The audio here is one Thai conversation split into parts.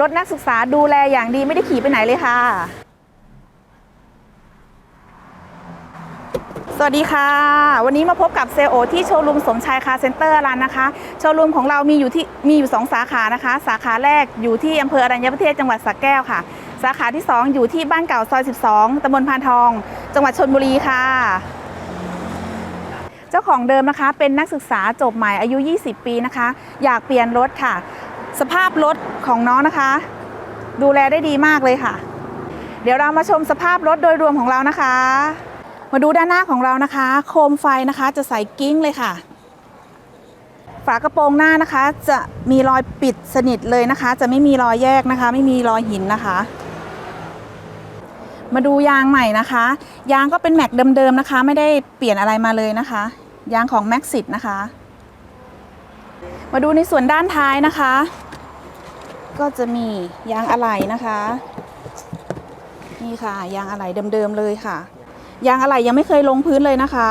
รถนักศึกษาดูแลอย่างดีไม่ได้ขี่ไปไหนเลยค่ะ สวัสดีค่ะ วันนี้มาพบกับเซลโอที่โชว์รูมสมชายคาเซ็นเตอร์ร้านนะคะ โชว์รูมของเรามีอยู่ที่มีอยู่ 2 สาขานะคะ สาขาแรกอยู่ที่อำเภออรัญญประเทศจังหวัดสระแก้วค่ะ สาขาที่ 2 อยู่ที่บ้านเก่าซอย 12ตำบลพานทอง จังหวัดชนบุรีค่ะเจ้าของเดิมนะคะเป็นนักศึกษาจบใหม่อายุ 20 ปีนะคะ อยากเปลี่ยนรถค่ะ สภาพรถของน้องนะคะ ดูแลได้ดีมากเลยค่ะ เดี๋ยวเรามาชมสภาพรถโดยรวมของเรานะคะ มาดูด้านหน้าของเรานะคะ โคมไฟนะคะจะใส่กิ้งเลยค่ะ ฝากระโปรงหน้านะคะ จะมีรอยปิดสนิทเลยนะคะ จะไม่มีรอยแยกนะคะ ไม่มีรอยหินนะคะมาดูยางใหม่นะคะ ยางก็เป็นแม็กเดิมๆนะคะ ไม่ได้เปลี่ยนอะไรมาเลยนะคะ ยางของแม็กซิตนะคะ มาดูในส่วนด้านท้ายนะคะ ก็จะมียางอะไหล่นะคะ นี่ค่ะ ยางอะไหล่เดิมๆเลยค่ะ ยางอะไหล่ยังไม่เคยลงพื้นเลยนะคะ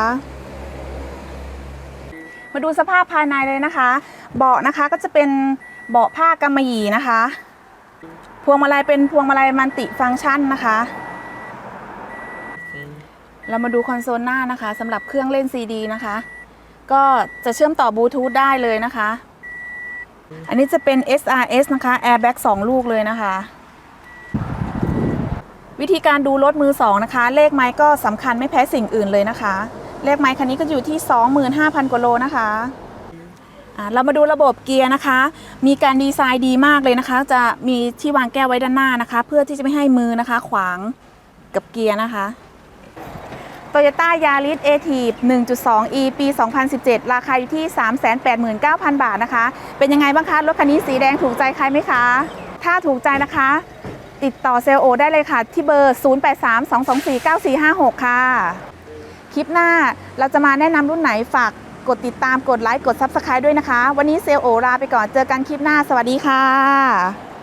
มาดูสภาพภายในเลยนะคะ เบาะนะคะก็จะเป็นเบาะผ้ากำมะหยี่นะคะ พวงมาลัยเป็นพวงมาลัยมันติฟังก์ชันนะคะ เรามาดูคอนโซลหน้านะคะสำหรับเครื่องเล่นซีดีนะคะ ก็จะเชื่อมต่อบลูทูธได้เลยนะคะ อันนี้จะเป็น SRS นะคะ Airbag 2 ลูกเลยนะคะ วิธีการดูรถมือสองนะคะ เลขไม้ก็สำคัญไม่แพ้สิ่งอื่นเลยนะคะ เลขไม้คันนี้ก็อยู่ที่ 25,000 กว่าโลนะคะอ่าเรามาดูระบบเกียร์นะคะ มีการดีไซน์ดีมากเลยนะคะ จะมีที่วางแก้วไว้ด้านหน้านะคะ เพื่อที่จะไม่ให้มือนะคะ ขวางกับเกียร์นะคะ Toyota Yaris a t i v 1.2e ปี 2017 ราคาอยู่ที่ 389,000 บาทนะคะ เป็นยังไงบ้างคะ รถคันนี้สีแดงถูกใจใครไหมคะ ถ้าถูกใจนะคะ ติดต่อเซลโอได้เลยค่ะ ที่เบอร์ 0832249456 ค่ะ คลิปหน้าเราจะมาแนะนำรุ่นไหนฝากกดติดตามกดไลค์กด Subscribe ด้วยนะคะ วันนี้เซลโอลาไปก่อนเจอกันคลิปหน้า สวัสดีค่ะ